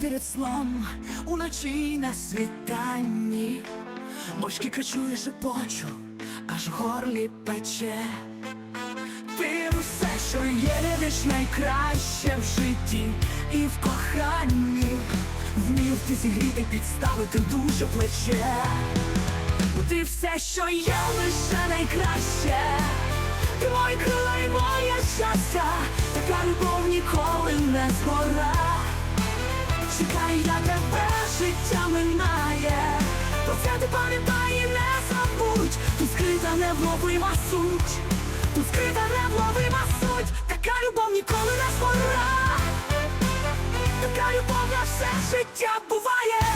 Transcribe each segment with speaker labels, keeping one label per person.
Speaker 1: перед сном, уночі на світанні, Мовчки кричу і шепочу, аж горлі пече. Ти все, що є лиш найкраще в житті і в коханні, вмів ти зігріти, підставити душу плече. Ти все, що є лише найкраще, твої крила і моє щастя, така любов ніколи не згора. Чекай, я тебе життя минає, про це ти пам'ятай і не забудь, тут скрита невловима суть, тут скрита невловима суть, така любов ніколи не згора, така любов на все життя буває.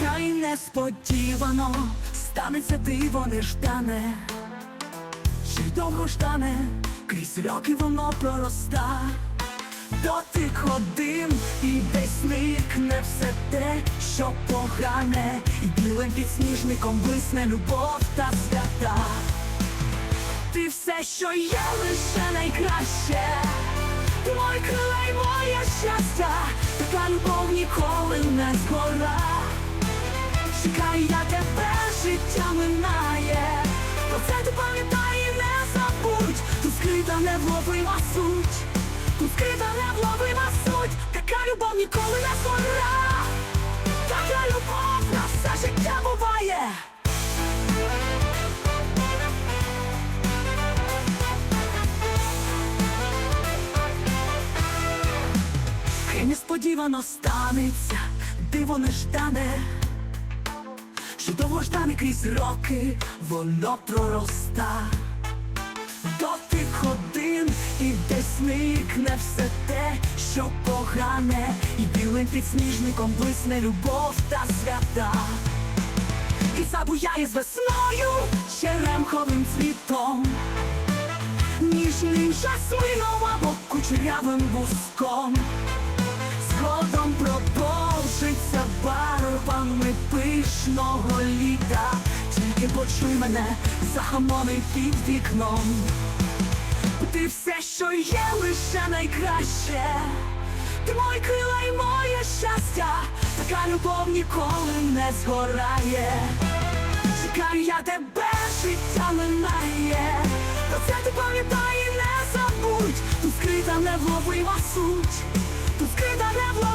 Speaker 1: Хай несподівано станеться диво неждане, й довго ждане, крізь роки воно пророста. Дотик один і десь никне все те, що погане, і білим підсніжником блисне любов та свята. Ти все, що є лише найкраще, твої крила моє щастя, така любов ніколи не згора. Чекай, я тебе життя минає, про це ти пам'ятай і не забудь, тут скрита невловима суть, скрита невловима суть, така любов ніколи не згора, така любов на все життя буває. Хай несподівано станеться, диво неждане що довгождане крізь роки воно пророста Дотик все те, що погане, і білим підсніжником блисне любов та свята. І забуяє з весною черемховим цвітом, ніжним жасмином або кучерявим буском. Згодом продовжиться барвами пишного літа, тільки почуй мене захамони під вікном. Ти все, що є лише найкраще, ти мой крила і моє щастя, така любов ніколи не згорає. Чекаю, я тебе життя минає, про це ти пам'ятай і не забудь, тут скрита невловима суть, тут скрита невловима